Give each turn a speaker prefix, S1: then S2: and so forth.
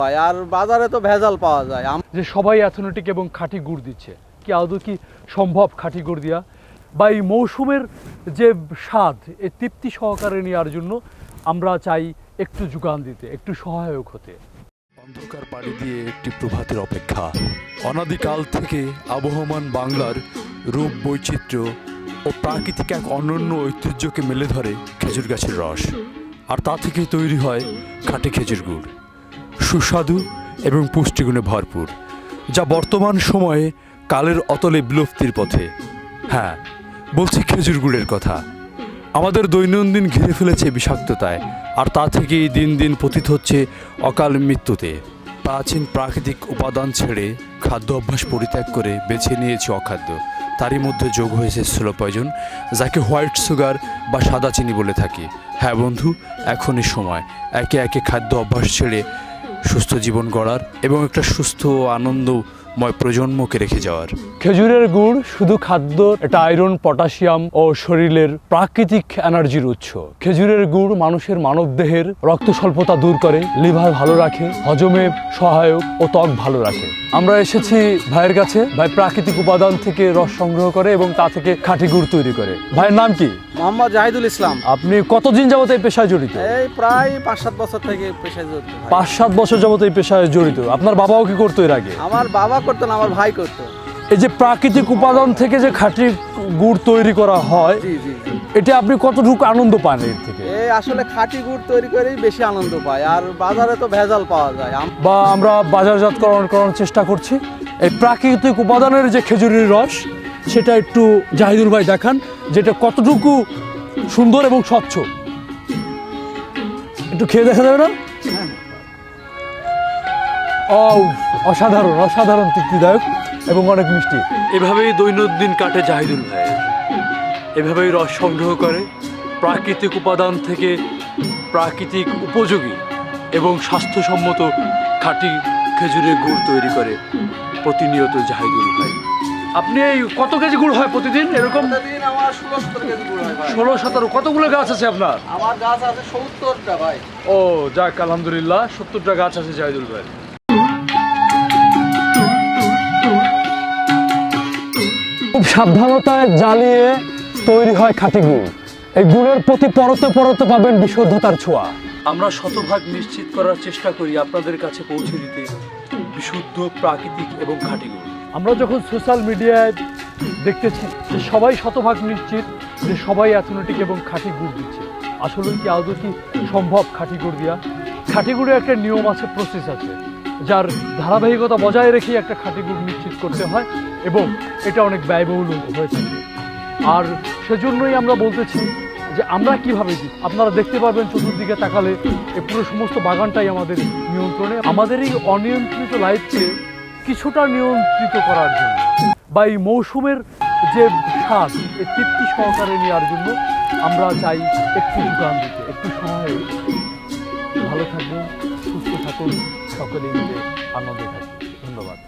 S1: পায় আর বাজারে তো ভেজাল পাওয়া যায়।
S2: যে সবাই অ্যাথলেটিক এবং খাঁটি গুড় দিচ্ছে। কি আদৌ কি সম্ভব খাঁটি গুড় দেওয়া বা এই মৌসুমের যে স্বাদ এই তৃপ্তি সহকারে নেওয়ার জন্য আমরা চাই একটু যোগান দিতে একটু সহায়ক হতে।
S3: অন্ধকার পাড়ি দিয়ে একটি প্রভাতের অপেক্ষা। অনাদিকাল থেকে আবহমান বাংলার রূপ বৈচিত্র্য ও প্রাকৃতিক এক অনন্য ঐতিহ্যকে মেলে ধরে খেজুর গাছের রস। আর তা থেকেই তৈরি হয় খাঁটি খেজুর গুড়। সুস্বাদু এবং পুষ্টিগুণে ভরপুর, যা বর্তমান সময়ে কালের অতলে বিলুপ্তির পথে। হ্যাঁ বলছি খেজুর গুড়ের কথা। আমাদের দৈনন্দিন ঘিরে ফেলেছে বিষাক্ততায়, আর তা থেকেই দিন দিন পতিত হচ্ছে অকাল মৃত্যুতে। প্রাচীন প্রাকৃতিক উপাদান ছেড়ে খাদ্য অভ্যাস পরিত্যাগ করে বেছে নিয়েছে অখাদ্য। তারই মধ্যে যোগ হয়েছে স্লো পয়জন, যাকে হোয়াইট সুগার বা সাদা চিনি বলে থাকি। হ্যাঁ বন্ধু, এখনই সময়। একে একে খাদ্য অভ্যাস ছেড়ে সুস্থ জীবন গড়ার এবং একটা সুস্থ আনন্দময় প্রজন্মকে রেখে যাওয়ার।
S2: খেজুরের গুড় শুধু খাদ্য, এটা আয়রন, পটাশিয়াম ও শরীরের প্রাকৃতিক এনার্জির উৎস। খেজুরের গুড় মানুষের মানবদেহের রক্ত স্বল্পতা দূর করে, লিভার ভালো রাখে, হজমে সহায়ক ও ত্বক ভালো রাখে। আমরা এসেছি ভাইয়ের কাছে, ভাই প্রাকৃতিক উপাদান থেকে রস সংগ্রহ করে এবং তা থেকে খাঁটি গুড় তৈরি করে। ভাইয়ের নাম কি?
S1: মোহাম্মদ জাহিদুল ইসলাম।
S2: আপনি কতদিন যাবত এই পেশায় জড়িত?
S1: এই প্রায় পাঁচ সাত বছর থেকে পেশায় জড়িত
S2: পাঁচ সাত বছর যাবত এই পেশায় জড়িত। আপনার বাবাও কি করতো এর আগে?
S1: আমার বাবা করতো না আমার ভাই করতো।
S2: এই যে প্রাকৃতিক উপাদান থেকে যে খাঁটি গুড় তৈরি করা হয় এটা আপনি কতটুকু আনন্দ পান এর থেকে?
S1: এই আসলে খাঁটি গুড় তৈরি করেই বেশি আনন্দ পায় আর বাজারে তো ভেজাল পাওয়া যায়।
S2: বা আমরা বাজারজাতকরণ করার চেষ্টা করছি। এই প্রাকৃতিক উপাদানের যে খেজুরির রস সেটা একটু জাহিদুল ভাই দেখান, যেটা কতটুকু সুন্দর এবং স্বচ্ছ। একটু খেয়ে দেখা যাবে না? অসাধারণ অসাধারণ তৃপ্তিদায়ক এবং অনেক মিষ্টি। এভাবেই দৈনন্দিন কাটে জাহিদুল ভাই। এভাবেই রস সংগ্রহ করে, প্রাকৃতিক উপাদান থেকে প্রাকৃতিক উপযোগী এবং স্বাস্থ্যসম্মত খাঁটি খেজুরের গুড় তৈরি করে প্রতিনিয়ত জাহিদুল ভাই। আপনি এই কত কেজি গুড় হয় প্রতিদিন? এরকম?
S1: প্রতিদিন আমার ষোলো সতেরো কেজি গুড় হয় ভাই।
S2: ষোলো সতেরো। কতগুলো গাছ আছে আপনার?
S1: আমার গাছ আছে সত্তরটা ভাই।
S2: ও যাক আলহামদুলিল্লাহ সত্তরটা গাছ আছে জাহিদুল ভাই। খুব সাবধানতায় জ্বালিয়ে তৈরি হয় খাঁটি গুড়। এই গুড়ের প্রতি পরতে পরতে পাবেন বিশুদ্ধতার ছোঁয়া। আমরা শতভাগ নিশ্চিত করার চেষ্টা করি আপনাদের কাছে পৌঁছে দিতে। বিশুদ্ধ প্রাকৃতিক এবং খাঁটি গুড়। আমরা যখন সোশ্যাল মিডিয়ায় দেখতেছি যে সবাই শতভাগ নিশ্চিত যে সবাই অ্যাথলেটিক এবং খাঁটি গুড় দিচ্ছে। আসলে কি আদৌ কি সম্ভব খাঁটি গুড় দেওয়া খাঁটি গুড়ের একটা নিয়ম আছে প্রসেস আছে, যার ধারাবাহিকতা বজায় রেখেই একটা খাঁটি গুড় নিশ্চিত করতে হয় এবং এটা অনেক ব্যয়বহুল হয়ে থাকে। আর সেজন্যই আমরা বলতেছি যে আমরা কীভাবে দিই? আপনারা দেখতে পারবেন চতুর্দিকে তাকালে পুরো সমস্ত বাগানটাই আমাদের নিয়ন্ত্রণে। আমাদের এই অনিয়ন্ত্রিত লাইফকে কিছুটা নিয়ন্ত্রিত করার জন্য বা এই মৌসুমের যে স্বাদ এই তৃপ্তি সহকারে নেওয়ার জন্য আমরা চাই একটু যোগান দিতে। একটু সহায় ভালো থাকুন সুস্থ থাকুন, সকলে মিলে আনন্দে থাকুন। ধন্যবাদ।